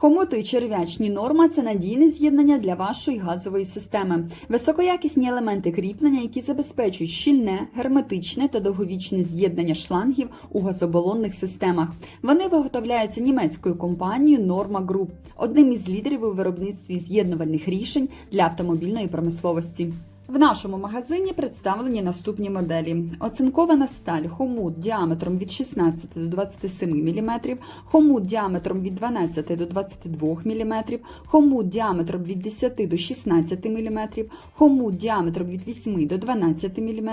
Хомути черв'ячні норма це надійне з'єднання для вашої газової системи. Високоякісні елементи кріплення, які забезпечують щільне, герметичне та довговічне з'єднання шлангів у газобалонних системах. Вони виготовляються німецькою компанією Norma Group, одним із лідерів у виробництві з'єднувальних рішень для автомобільної промисловості. В нашому магазині представлені наступні моделі: оцинкована сталь хомут діаметром від 16 до 27 мм, хомут діаметром від 12 до 22 мм, хомут діаметром від 10 до 16 мм, хомут діаметром від 8 до 12 мм,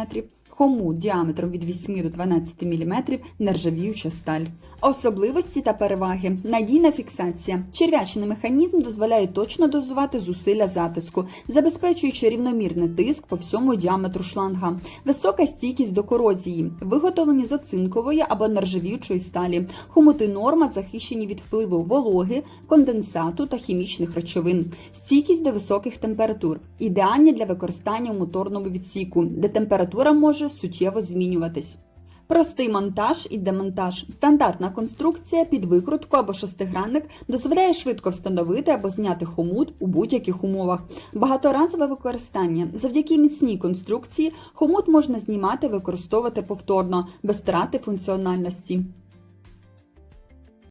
хомут діаметром від 8 до 12 мм, нержавіюча сталь. Особливості та переваги. Надійна фіксація. Черв'ячний механізм дозволяє точно дозувати зусилля затиску, забезпечуючи рівномірний тиск по всьому діаметру шланга. Висока стійкість до корозії, виготовлені з оцинкової або нержавіючої сталі. Хомути норма захищені від впливу вологи, конденсату та хімічних речовин. Стійкість до високих температур. Ідеальні для використання у моторному відсіку, де температура може суттєво змінюватись. Простий монтаж і демонтаж. Стандартна конструкція під викрутку або шестигранник дозволяє швидко встановити або зняти хомут у будь-яких умовах. Багаторазове використання. Завдяки міцній конструкції хомут можна знімати використовувати повторно без втрати функціональності.